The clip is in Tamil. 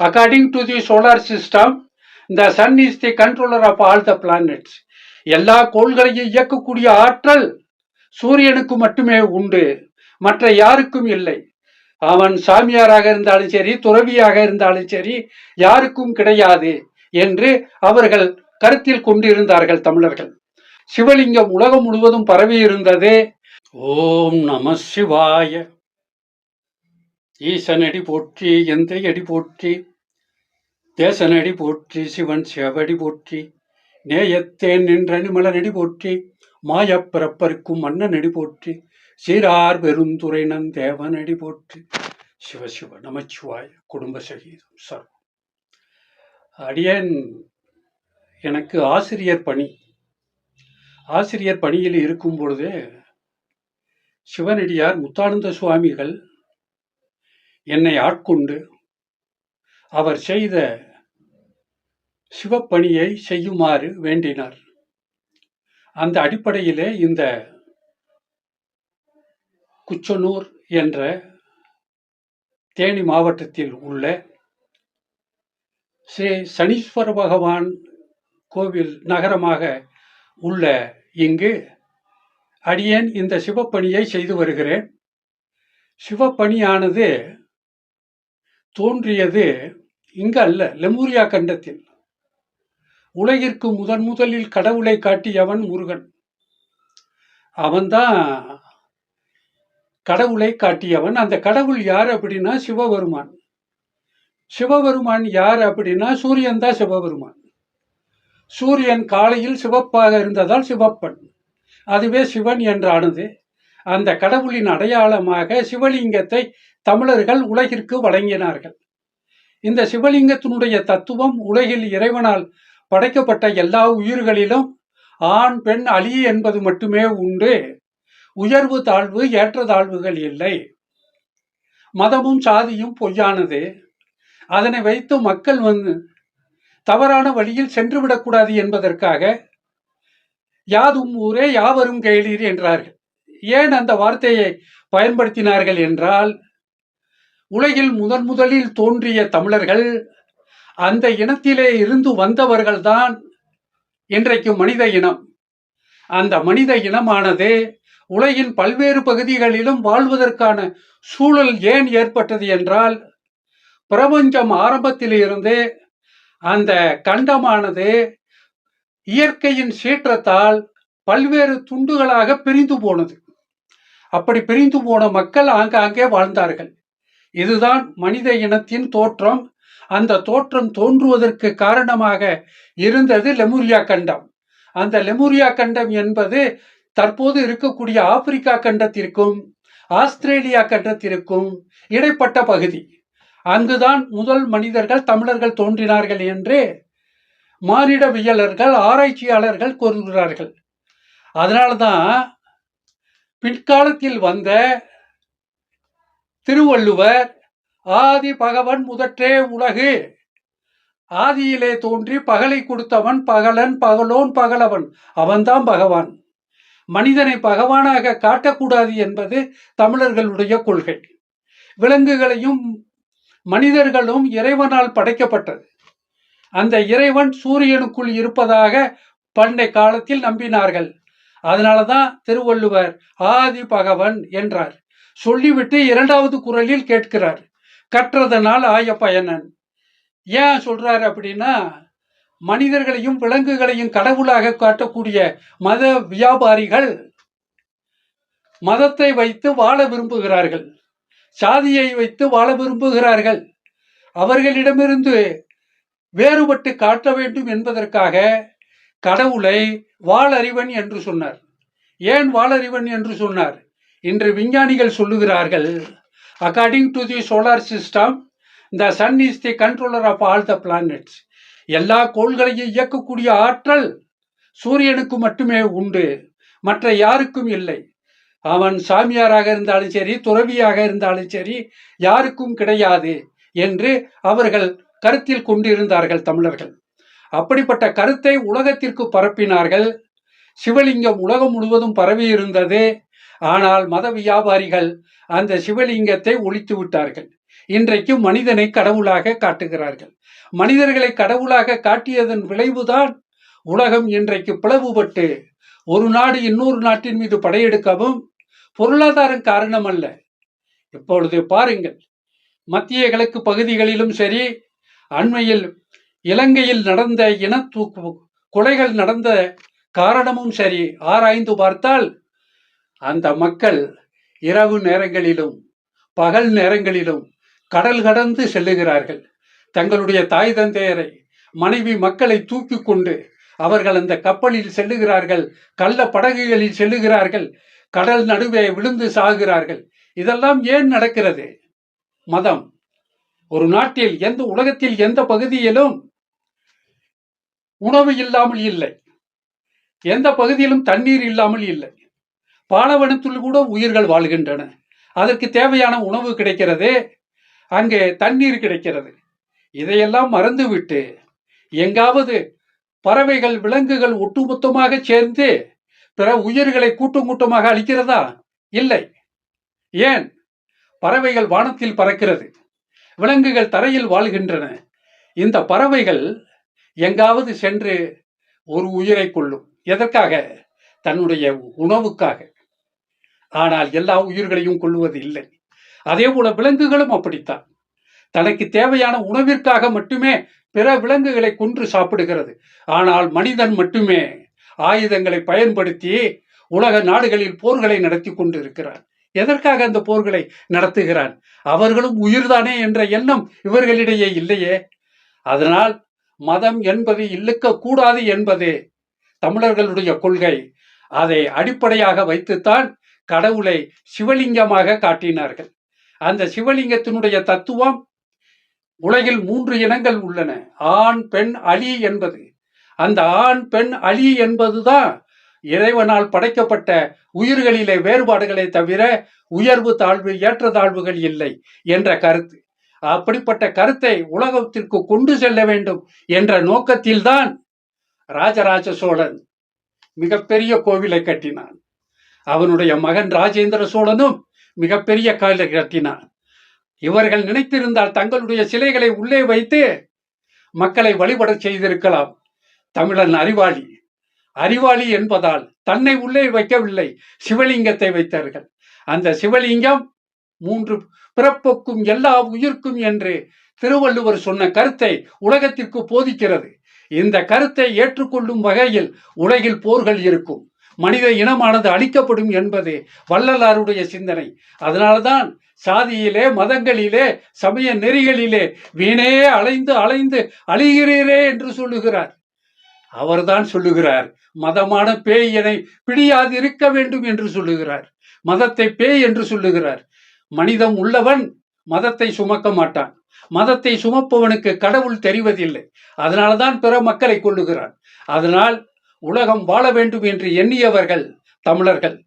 According to the solar system the sun is the controller of all the planets எல்லா கோள்களையும் இயக்கக்கூடிய ஆற்றல் சூரியனுக்கு மட்டுமே உண்டு. மற்ற யாருக்கும் இல்லை. அவன் சாமியாராக இருந்தாலும் சரி துறவியாக இருந்தாலும் சரி யாருக்கும் கிடையாது என்று அவர்கள் கருத்தில் கொண்டிருந்தார்கள் தமிழர்கள். சிவலிங்கம் உலகம் முழுவதும் பரவி இருந்தது ஓம் நம சிவாய. ஈசனடி போற்றி எந்தை அடி போற்றி தேசனடி போற்றி சிவன் செவடி போற்றி நேயத்தேன் நின்றனி மலனடி போற்றி மாயப்பிறப்பருக்கும் மன்னன் மன்னனடி போற்றி சீரார் பெருந்துரைனன் தேவனடி போற்றி. சிவசிவ நமச்சிவாய குடும்ப சகீதம் சர்வம் அடியன் எனக்கு ஆசிரியர் பணி. ஆசிரியர் பணியில் இருக்கும் பொழுது சிவனடியார் முத்தானந்த சுவாமிகள் என்னை ஆட்கொண்டு அவர் செய்த சிவப்பணியை செய்யுமாறு வேண்டினார். அந்த அடிப்படையிலே இந்த குச்சனூர் என்ற தேனி மாவட்டத்தில் உள்ள ஸ்ரீ சனீஸ்வர பகவான் கோவில் நகரமாக உள்ள இங்கு அடியேன் இந்த சிவப்பணியை செய்து வருகிறேன். சிவப்பணியானது தோன்றியது இங்கு அல்ல லெமூரியா கண்டத்தில். உலகிற்கு முதன் முதலில் கடவுளை காட்டியவன் முருகன். அவன்தான் கடவுளை காட்டியவன். அந்த கடவுள் யார் அப்படின்னா சிவபெருமான். சிவபெருமான் யார் அப்படின்னா சூரியன் தான் சிவபெருமான். சூரியன் காலையில் சிவப்பாக இருந்ததால் சிவப்பன். அதுவே சிவன் என்றானது. அந்த கடவுளின் அடையாளமாக சிவலிங்கத்தை தமிழர்கள் உலகிற்கு வழங்கினார்கள். இந்த சிவலிங்கத்தினுடைய தத்துவம் உலகில் இறைவனால் படைக்கப்பட்ட எல்லா உயிர்களிலும் ஆண் பெண் அலி என்பது மட்டுமே உண்டு. உயர்வு தாழ்வு ஏற்றத்தாழ்வுகள் இல்லை. மதமும் சாதியும் பொய்யானது. அதனை வைத்து மக்கள் வந்து தவறான வழியில் சென்று விடக்கூடாது என்பதற்காக யாதும் ஊரே யாவரும் கேளீர் என்றார்கள். ஏன் அந்த வார்த்தையை பயன்படுத்தினார்கள் என்றால் உலகில் முதன் முதலில் தோன்றிய தமிழர்கள் அந்த இனத்திலே இருந்து வந்தவர்கள்தான் இன்றைக்கு மனித இனம். அந்த மனித இனமானது உலகின் பல்வேறு பகுதிகளிலும் வாழ்வதற்கான சூழல் ஏன் ஏற்பட்டது என்றால் பிரபஞ்சம் ஆரம்பத்திலிருந்து அந்த கண்டமானது இயற்கையின் சீற்றத்தால் பல்வேறு துண்டுகளாக பிரிந்து போனது. அப்படி பிரிந்து போன மக்கள் ஆங்காங்கே வாழ்ந்தார்கள். இதுதான் மனித இனத்தின் தோற்றம். அந்த தோற்றம் தோன்றுவதற்கு காரணமாக இருந்தது லெமூரியா கண்டம். அந்த லெமூரியா கண்டம் என்பது தற்போது இருக்கக்கூடிய ஆப்பிரிக்கா கண்டத்திற்கும் ஆஸ்திரேலியா கண்டத்திற்கும் இடைப்பட்ட பகுதி. அங்குதான் முதல் மனிதர்கள் தமிழர்கள் தோன்றினார்கள் என்று மானிடவியலர்கள் ஆராய்ச்சியாளர்கள் கூறுகிறார்கள். அதனால்தான் பிற்காலத்தில் வந்த திருவள்ளுவர் ஆதி பகவன் முதற்றே உலகு. ஆதியிலே தோன்றி பகலை கொடுத்தவன் பகலன் பகலோன் பகலவன். அவன்தான் பகவான். மனிதனை பகவானாக காட்டக்கூடாது என்பது தமிழர்களுடைய கொள்கை. விலங்குகளையும் மனிதர்களும் இறைவனால் படைக்கப்பட்டது. அந்த இறைவன் சூரியனுக்குள் இருப்பதாக பண்டை காலத்தில் நம்பினார்கள். அதனால தான் திருவள்ளுவர் ஆதி பகவன் என்றார். சொல்லிவிட்டு இரண்டாவது குரலில் கேட்கிறார் கற்றதனால் ஆய பயனன் ஏன் சொல்றாரு அப்படின்னா மனிதர்களையும் விலங்குகளையும் கடவுளாக காட்டக்கூடிய மத வியாபாரிகள் மதத்தை வைத்து வாழ விரும்புகிறார்கள் சாதியை வைத்து வாழ விரும்புகிறார்கள். அவர்களிடமிருந்து வேறுபட்டு காட்ட வேண்டும் என்பதற்காக கடவுளை வாளறிவன் என்று சொன்னார். ஏன் வாளறிவன் என்று சொன்னார்? இன்று விஞ்ஞானிகள் சொல்லுகிறார்கள் according to the solar system the sun is the controller of all the planets எல்லா கோள்களையும் இயக்கக்கூடிய ஆற்றல் சூரியனுக்கு மட்டுமே உண்டு மற்ற யாருக்கும் இல்லை. அவன் சாமியாராக இருந்தாலும் சரி துறவியாக இருந்தாலும் சரி யாருக்கும் கிடையாது என்று அவர்கள் கருத்தில் கொண்டிருந்தார்கள் தமிழர்கள். அப்படிப்பட்ட கருத்தை உலகத்திற்கு பரப்பினார்கள். சிவலிங்கம் உலகம் முழுவதும் பரவி இருந்தது ஆனால் மத வியாபாரிகள் அந்த சிவலிங்கத்தை ஒழித்து விட்டார்கள். இன்றைக்கு மனிதனை கடவுளாக காட்டுகிறார்கள். மனிதர்களை கடவுளாக காட்டியதன் விளைவுதான் உலகம் இன்றைக்கு பிளவுபட்டு ஒரு நாடு இன்னொரு நாட்டின் மீது படையெடுக்கவும் பொருளாதாரம் காரணம் அல்ல இப்பொழுது பாருங்கள். மத்திய கிழக்கு பகுதிகளிலும் சரி அண்மையில் இலங்கையில் நடந்த இன கொலைகள் நடந்த காரணமும் சரி ஆராய்ந்து பார்த்தால் அந்த மக்கள் இரவு நேரங்களிலும் பகல் நேரங்களிலும் கடல் கடந்து செல்லுகிறார்கள். தங்களுடைய தாய் தந்தையரை மனைவி மக்களை தூக்கி கொண்டு அவர்கள் அந்த கப்பலில் செல்லுகிறார்கள் கள்ள படகுகளில் செல்லுகிறார்கள் கடல் நடுவே விழுந்து சாகுகிறார்கள். இதெல்லாம் ஏன் நடக்கிறது? மதம். ஒரு நாட்டில் எந்த உலகத்தில் எந்த பகுதியிலும் உணவு இல்லாமல் இல்லை. எந்த பகுதியிலும் தண்ணீர் இல்லாமல் இல்லை. பாலவனத்தில் கூட உயிர்கள் வாழ்கின்றன. அதற்கு தேவையான உணவு கிடைக்கிறது அங்கே தண்ணீர் கிடைக்கிறது. இதையெல்லாம் மறந்துவிட்டு எங்காவது பறவைகள் விலங்குகள் ஒட்டுமொத்தமாக சேர்ந்து பிற உயிர்களை கூட்டம் கூட்டமாக அளிக்கிறதா இல்லை. ஏன்? பறவைகள் வானத்தில் பறக்கிறது. விலங்குகள் தரையில் வாழ்கின்றன. இந்த பறவைகள் எங்காவது சென்று ஒரு உயிரை கொள்ளும் எதற்காக? தன்னுடைய உணவுக்காக. ஆனால் எல்லா உயிர்களையும் கொள்வது இல்லை. அதே போல விலங்குகளும் அப்படித்தான். தனக்கு தேவையான உணவிற்காக மட்டுமே பிற விலங்குகளை கொன்று சாப்பிடுகிறது. ஆனால் மனிதன் மட்டுமே ஆயுதங்களை பயன்படுத்தி உலக நாடுகளில் போர்களை நடத்தி கொண்டிருக்கிறார் எதற்காக அந்த போர்களை நடத்துகிறான்? அவர்களும் உயிர்தானே என்ற எண்ணம் இவர்களிடையே இல்லையே. அதனால் மதம் என்பது இழுக்கக்கூடாது கூடாது என்பது தமிழர்களுடைய கொள்கை. அதை அடிப்படையாக வைத்துத்தான் கடவுளை சிவலிங்கமாக காட்டினார்கள். அந்த சிவலிங்கத்தினுடைய தத்துவம் உலகில் மூன்று இனங்கள் உள்ளன. ஆண் பெண் அலி என்பது. அந்த ஆண் பெண் அலி என்பதுதான் இறைவனால் படைக்கப்பட்ட உயிர்களிலே வேறுபாடுகளை தவிர உயர்வு தாழ்வு ஏற்றத்தாழ்வுகள் இல்லை என்ற கருத்து. அப்படிப்பட்ட கருத்தை உலகத்திற்கு கொண்டு செல்ல வேண்டும் என்ற நோக்கத்தில்தான் ராஜராஜ சோழன் மிகப்பெரிய கோவிலை கட்டினான். அவனுடைய மகன் ராஜேந்திர சோழனும் மிகப்பெரிய காலை கட்டினான். இவர்கள் நினைத்திருந்தால் தங்களுடைய சிலைகளை உள்ளே வைத்து மக்களை வழிபட செய்திருக்கலாம். தமிழன் அறிவாளி. அறிவாளி என்பதால் தன்னை உள்ளே வைக்கவில்லை சிவலிங்கத்தை வைத்தார்கள். அந்த சிவலிங்கம் மூன்று பிறப்புக்கும் எல்லா உயிர்க்கும் என்று திருவள்ளுவர் சொன்ன கருத்தை உலகத்திற்கு போதிக்கிறது. இந்த கருத்தை ஏற்றுக்கொள்ளும் வகையில் உலகில் போர்கள் இருக்கும். மனித இனமானது அழிக்கப்படும் என்பது வள்ளலாருடைய சிந்தனை. அதனால்தான் சாதியிலே மதங்களிலே சமய நெறிகளிலே வீணே அலைந்து அலைந்து அழிகிறீரே என்று சொல்லுகிறார். அவர்தான் சொல்லுகிறார் மதமான பேயனை பிடியாது இருக்க வேண்டும் என்று சொல்லுகிறார். மதத்தை பேய் என்று சொல்லுகிறார். மனிதம் உள்ளவன் மதத்தை சுமக்க மாட்டான். மதத்தை சுமப்பவனுக்கு கடவுள் தெரிவதில்லை. அதனால்தான் பிற மக்களை கொள்ளுகிறான் அதனால் உலகம் வாழ வேண்டும் என்று எண்ணியவர்கள் தமிழர்கள்.